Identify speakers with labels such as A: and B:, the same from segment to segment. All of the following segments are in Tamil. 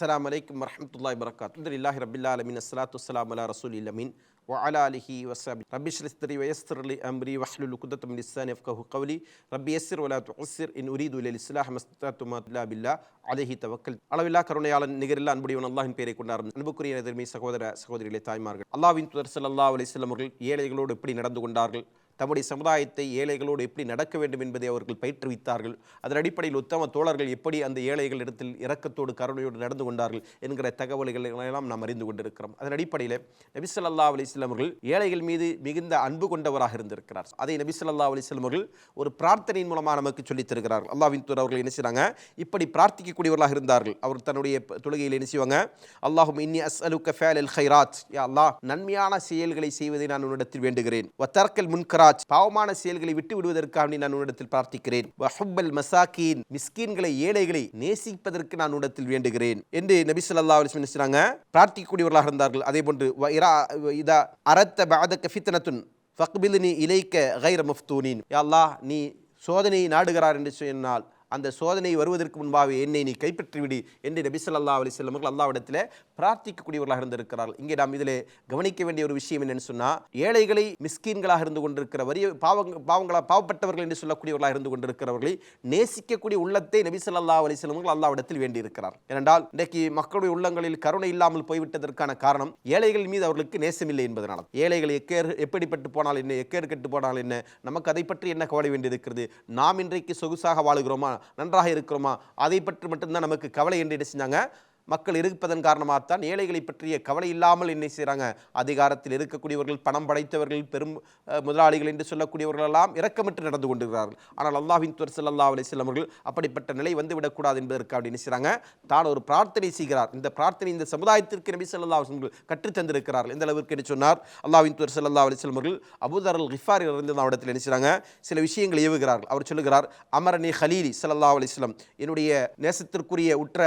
A: அஸ்லாம் வலைக்கம் வரமத்துல்லாய் வரகாத் இல்லாஹி ரபில்லா அலமின் அஸ்லாத்து வலாம் அலா ரசூல் இலமின் வஅலா அலிஹி வசாபி ரபி ஸ்ரீஸ்திரி வயஸ்திர் அலி அம்ரி வஹ்லுல் குதத்தம் லிஸ்ஸான் எஃப்கஹு கவுலி ரப்பி எஸ்ஸிர் வலா துஸ்ஸிர் இன் உரீது இல் இஸ்லாஹ் மஸ்தாத்துமா பில்லா அலஹி தவக்கல் அளவில்லா கருணையாளன் நிகரில்லா அன்புடையவன் அல்லாஹின் பேரை கொண்டார். அன்புக்குரிய எதிர்மை சகோதர சகோதரிகளை தாய்மார்கள். அல்லாவின் துதர் சல்லா அலிஸ்லாம் அவர்கள் ஏழைகளோடு எப்படி நடந்து கொண்டார்கள்? தம்முடைய சமுதாயத்தை ஏழைகளோடு எப்படி நடக்க வேண்டும் என்பதை அவர்கள் பயிற்றுவித்தார்கள். அதன் அடிப்படையில் உத்தம தோழர்கள் எப்படி அந்த ஏழைகள் இடத்தில் இரக்கத்தோடு கருணையோடு நடந்து கொண்டார்கள் என்கிற தகவல்களை எல்லாம் நாம் அறிந்து கொண்டிருக்கிறோம். அதன் அடிப்படையில் நபிசல்லா ஸல்லல்லாஹு அவர்கள் ஏழைகள் மீது மிகுந்த அன்பு கொண்டவராக இருந்திருக்கிறார். அதை நபிசல்லா ஸல்லல்லாஹு அவர்கள் ஒரு பிரார்த்தனையின் மூலமாக நமக்கு சொல்லித் தருகிறார்கள். அல்லாஹ்வின் தூர் அவர்கள் என்ன செய்கிறாங்க இப்படி பிரார்த்திக்கக்கூடியவர்களாக இருந்தார்கள். அவர் தன்னுடைய தொழுகையில் என்ன செய்வாங்க? அல்லாஹும் இன்னி அஸ்அலுக்க ஃபேலல் ஹைராத் யா அல்லாஹ் நன்மையான செயல்களை செய்வதை நான் உன்னிடத்தில் வேண்டுகிறேன். வத்தர்க்கல் முன்கராஜ் பாவமான செயல்களை விட்டு விடுவதற்காக நான் உன்னிடத்தில் பிரார்த்திக்கிறேன். வஹுப்பல் மசாக்கீன் மிஸ்கீன்களை ஏழைகளை நேசிப்பதற்கு நான் உன்னிடத்தில் வேண்டுகிறேன் என்று நபி சொல்லா அலைஹி வஸல்லம் சொன்னாங்க. பிரார்த்திக்கக்கூடியவர்களாக இருந்தார்கள். அதே போன்று இதா அரத்த பாத கஃபித்தனத்துன் ஃபக்பிலினி இலைக்க கைர மஃப்தூனின். யா அல்லாஹ் நீ சோதனையை நாடுகிறார் என்று சொன்னால் அந்த சோதனை வருவதற்கு முன்பாக என்னை நீ கைப்பற்றிவிடு என்று நபி ஸல்லல்லாஹு அலைஹி வஸல்லம் அல்லாவிடத்தில் பிரார்த்திக்கக்கூடியவர்களாக இருந்திருக்கிறார்கள். இங்கே நாம் இதில் கவனிக்க வேண்டிய ஒரு விஷயம் என்னன்னு சொன்னால் ஏழைகளை மிஸ்கீன்களாக இருந்து கொண்டிருக்கிற வரிய பாவங்க பாவங்களாக பாவப்பட்டவர்கள் என்று சொல்லக்கூடியவர்களாக இருந்து கொண்டிருக்கிறவர்களை நேசிக்கக்கூடிய உள்ளத்தை நபி ஸல்லல்லாஹு அலைஹி வஸல்லம் அல்லாவிடத்தில் வேண்டியிருக்கிறார். ஏனென்றால் இன்றைக்கு மக்களுடைய உள்ளங்களில் கருணை இல்லாமல் போய்விட்டதற்கான காரணம் ஏழைகள் மீது அவர்களுக்கு நேசமில்லை என்பதனால். ஏழைகள் எக்கேர் எப்படிப்பட்டு போனால் என்ன எக்கேர் கெட்டு போனால் என்ன நமக்கு அதை பற்றி என்ன கவலை வேண்டியிருக்கிறது? நாம் இன்றைக்கு சொகுசாக வாழுகிறோமா? நன்றாக இருக்கிறோமா? அதை பற்றி மட்டும்தான் நமக்கு கவலை என்று என்ன செஞ்சாங்க? மக்கள் இருப்பதன் காரணமாகத்தான் ஏழைகளை பற்றிய கவலை இல்லாமல் என்ன செய்கிறாங்க அதிகாரத்தில் இருக்கக்கூடியவர்கள் பணம் படைத்தவர்கள் பெரும் முதலாளிகள் என்று சொல்லக்கூடியவர்கள் எல்லாம் இரக்கமிட்டு நடந்து கொண்டிருக்கிறார்கள். ஆனால் அல்லாஹின் துவர் சல்லா அலைஹி அவர்கள் அப்படிப்பட்ட நிலை வந்துவிடக்கூடாது என்பதற்கு அப்படி என்ன செய்கிறாங்க தான் ஒரு பிரார்த்தனை செய்கிறார். இந்த பிரார்த்தனை இந்த சமுதாயத்திற்கு நபி ஸல்லல்லாஹு அவர்கள் கற்றுத்தந்திருக்கிறார்கள் கற்றுத் தந்திருக்கிறார்கள். எந்த அளவிற்கு என்று சொன்னார்? அல்லாஹ்வின் துவர் சல்லா அலைஹி அவர்கள் அபுதர் அல் கிஃபாரி இருந்து அவரிடத்தில் என்ன செய்கிறாங்க சில விஷயங்களை ஏவுகிறார்கள். அவர் சொல்லுகிறார் அமரனி ஹலீலி சல்லா அலைஹி என்னுடைய நேசத்திற்குரிய உற்ற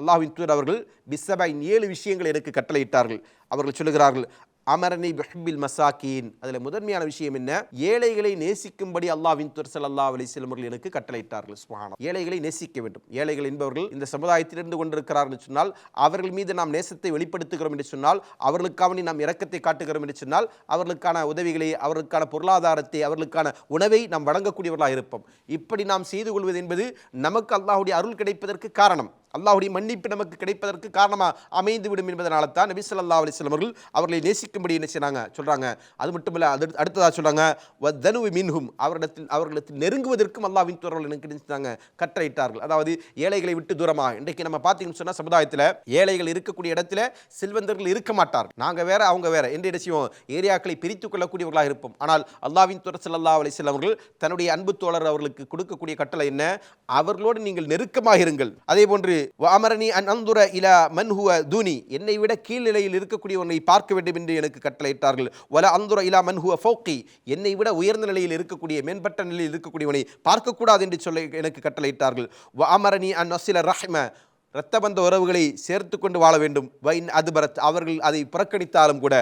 A: அல்லாஹின் தூர் அவர்கள் பிசபாயின் ஏழு விஷயங்கள் எனக்கு கட்டளையிட்டார்கள். அவர்கள் சொல்லுகிறார்கள் அமரணி பிஹ்பில் மசாக்கீன். அதில் முதன்மையான விஷயம் என்ன? ஏழைகளை நேசிக்கும்படி அல்லாஹ்வின் தூதர் ஸல்லல்லாஹு அலைஹி வஸல்லம் அவர்கள் எனக்கு கட்டளையிட்டார்கள். சுப்ஹானல்லாஹ் ஏழைகளை நேசிக்க வேண்டும். ஏழைகள் என்பவர்கள் இந்த சமுதாயத்தில் இருந்து கொண்டிருக்கிறார்கள் சொன்னால் அவர்கள் மீது நாம் நேசத்தை வெளிப்படுத்துகிறோம் என்று சொன்னால் அவர்களுக்காக நாம் இரக்கத்தை காட்டுகிறோம் என்று சொன்னால் அவர்களுக்கான உதவிகளை அவர்களுக்கான பொருளாதாரத்தை அவர்களுக்கான உணவை நாம் வழங்கக்கூடியவர்களாக இருப்போம். இப்படி நாம் செய்து கொள்வது என்பது நமக்கு அல்லாஹுடைய அருள் கிடைப்பதற்கு காரணம். அல்லாஹுடைய மன்னிப்பு நமக்கு கிடைப்பதற்கு காரணமாக அமைந்து விடும் என்பதனால தான் நபி சொல்லா அலிஸ்லம் அவர்கள் அவர்களை நேசிக்கும்படி என்ன செய்கிறாங்க சொல்கிறாங்க அது மட்டும் இல்லை அது அடுத்ததாக சொல்றாங்க வதனு மின்ஹும். அவரிடத்தில் அவர்களிடத்தில் நெருங்குவதற்கும் அல்லாவின் துறவர்கள் எனக்கு நினைச்சாங்க செஞ்சாங்க? கட்டளையிட்டார்கள். அதாவது ஏழைகளை விட்டு தூரமாக இன்றைக்கு நம்ம பார்த்தீங்கன்னு சொன்னால் சமுதாயத்தில் ஏழைகள் இருக்கக்கூடிய இடத்துல செல்வந்தர்கள் இருக்க மாட்டார் நாங்கள் வேற அவங்க வேற. என்று என்ன செய்வோம்? ஏரியாக்களை பிரித்துக் கொள்ளக்கூடியவர்களாக இருப்போம். ஆனால் அல்லாவின் தூதர் சல்லா அலிஸ்லம் அவர்கள் தன்னுடைய அன்பு தோழர் அவர்களுக்கு கொடுக்கக்கூடிய கட்டளை என்ன? அவர்களோடு நீங்கள் நெருக்கமாக இருங்கள். அதே போன்று அமரணி அன் அந்துர இலா மன்ஹுவ தூனி. என்னை விட கீழ்நிலையில் இருக்கக்கூடியவனை பார்க்க வேண்டும் என்று எனக்கு கட்டளையிட்டார்கள். வல அந்துர இலா மன்ஹுவ ஃபோக்கி என்னை விட உயர்ந்த நிலையில் இருக்கக்கூடிய மேம்பட்ட நிலையில் இருக்கக்கூடியவனை பார்க்கக்கூடாது என்று சொல்ல எனக்கு கட்டளையிட்டார்கள். வ அமரணி அன் நசில ரஹ்ம. இரத்தபந்த உறவுகளை சேர்த்து கொண்டு வாழ வேண்டும். வைன் அதுபரத் அவர்கள் அதை புறக்கணித்தாலும் கூட.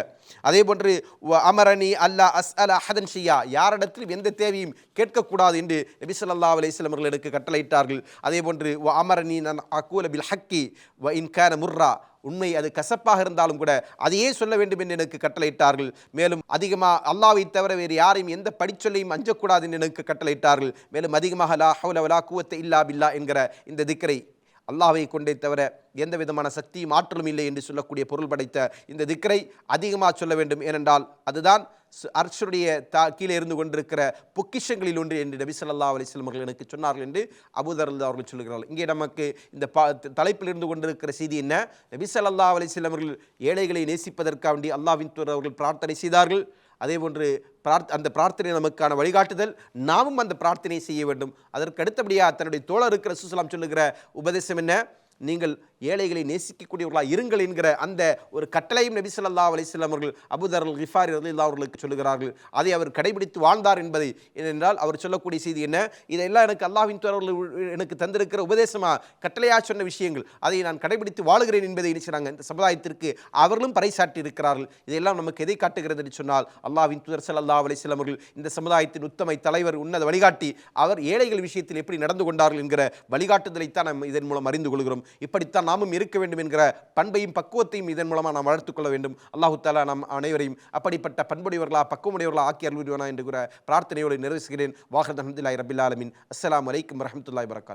A: அதே போன்று வ அமரணி அல்லா அஸ் அல அஹதன் ஷியா யாரிடத்திலும் எந்த தேவையும் கேட்கக்கூடாது என்று நபி ஸல்லல்லாஹு அலைஹி அவர்கள் எனக்கு கட்டளையிட்டார்கள். அதே போன்று வ அமரணி நான் அக்கூல பில் ஹக்கி வ இன் முர்ரா உண்மை அது கசப்பாக இருந்தாலும் கூட அதையே சொல்ல வேண்டும் என்று எனக்கு கட்டளையிட்டார்கள். மேலும் அதிகமாக அல்லாவை தவிர வேறு யாரையும் எந்த படிச்சொல்லையும் அஞ்சக்கூடாது என்று எனக்கு கட்டளையிட்டார்கள். மேலும் அதிகமாக லா ஹவுல வலா குவத்த இல்லா பில்லா என்கிற இந்த திக்கரை அல்லாவை கொண்டே தவிர எந்த விதமான சக்தியும் ஆற்றலும் இல்லை என்று சொல்லக்கூடிய பொருள் படைத்த இந்த திக்கரை அதிகமாக சொல்ல வேண்டும். ஏனென்றால் அதுதான் அர்ஷருடைய தா கீழே இருந்து கொண்டிருக்கிற பொக்கிஷங்களில் ஒன்று என்று நபி சொல்லா அலைஹி வஸல்லம் அவர்கள் எனக்கு சொன்னார்கள் என்று அபுதரல் அவர்கள் சொல்கிறார்கள். இங்கே நமக்கு இந்த பா தலைப்பில் இருந்து கொண்டிருக்கிற செய்தி என்ன? நபி சொல்லா அலைஹி அவர்கள் ஏழைகளை நேசிப்பதற்காக வேண்டி அல்லாஹ்வின் அவர்கள் பிரார்த்தனை செய்தார்கள். அதே போன்று பிரார்த் அந்த பிரார்த்தனை நமக்கான வழிகாட்டுதல் நாமும் அந்த பிரார்த்தனை செய்ய வேண்டும். அதற்கு அடுத்தபடியாக தன்னுடைய தோழர் இருக்கிற சுசலாம் சொல்லுகிற உபதேசம் என்ன? நீங்கள் ஏழைகளை நேசிக்கக்கூடியவர்களாக இருங்கள் என்கிற அந்த ஒரு கட்டளையும் நபி சொல்லா அலிஸ்லாம் அவர்கள் அபுதர் அல் கிஃபாரி அவர்களுக்கு சொல்லுகிறார்கள். அதை அவர் கடைபிடித்து வாழ்ந்தார் என்பதை ஏனென்றால் அவர் சொல்லக்கூடிய செய்தி என்ன? இதெல்லாம் எனக்கு அல்லாஹின் துறவர்கள் எனக்கு தந்திருக்கிற உபதேசமாக கட்டளையாக சொன்ன விஷயங்கள் அதை நான் கடைபிடித்து வாழுகிறேன் என்பதை நினைச்சாங்க. இந்த சமுதாயத்திற்கு அவர்களும் பறைசாட்டி இருக்கிறார்கள். இதெல்லாம் நமக்கு எதை காட்டுகிறது என்று சொன்னால் அல்லாஹ்வின் தூதர் சல்லா அலிஸ்லாம் அவர்கள் இந்த சமுதாயத்தின் உத்தமை தலைவர் உன்னத வழிகாட்டி அவர் ஏழைகள் விஷயத்தில் எப்படி நடந்து கொண்டார்கள் என்கிற வழிகாட்டுதலைத்தான் நாம் இதன் மூலம் அறிந்து கொள்கிறோம். இப்படித்தான் நாமும் இருக்க வேண்டும் என்கிற பண்பையும் பக்குவத்தையும் இதன் மூலமாக நாம் வளர்த்துக்கொள்ள வேண்டும். அல்லாஹு தாலா நாம் அனைவரையும் அப்படிப்பட்ட பண்புடையவர்களா பக்குவமுடையவர்களா ஆக்கி என்று என்கிற பிரார்த்தனையோடு நிறைவேற்றுகிறேன் வாகர் அஹமதுல்லாய் ரபில் ஆலமின். அஸ்லாம் வலைக்கம் வரமத்துல்லாய் வரகாத்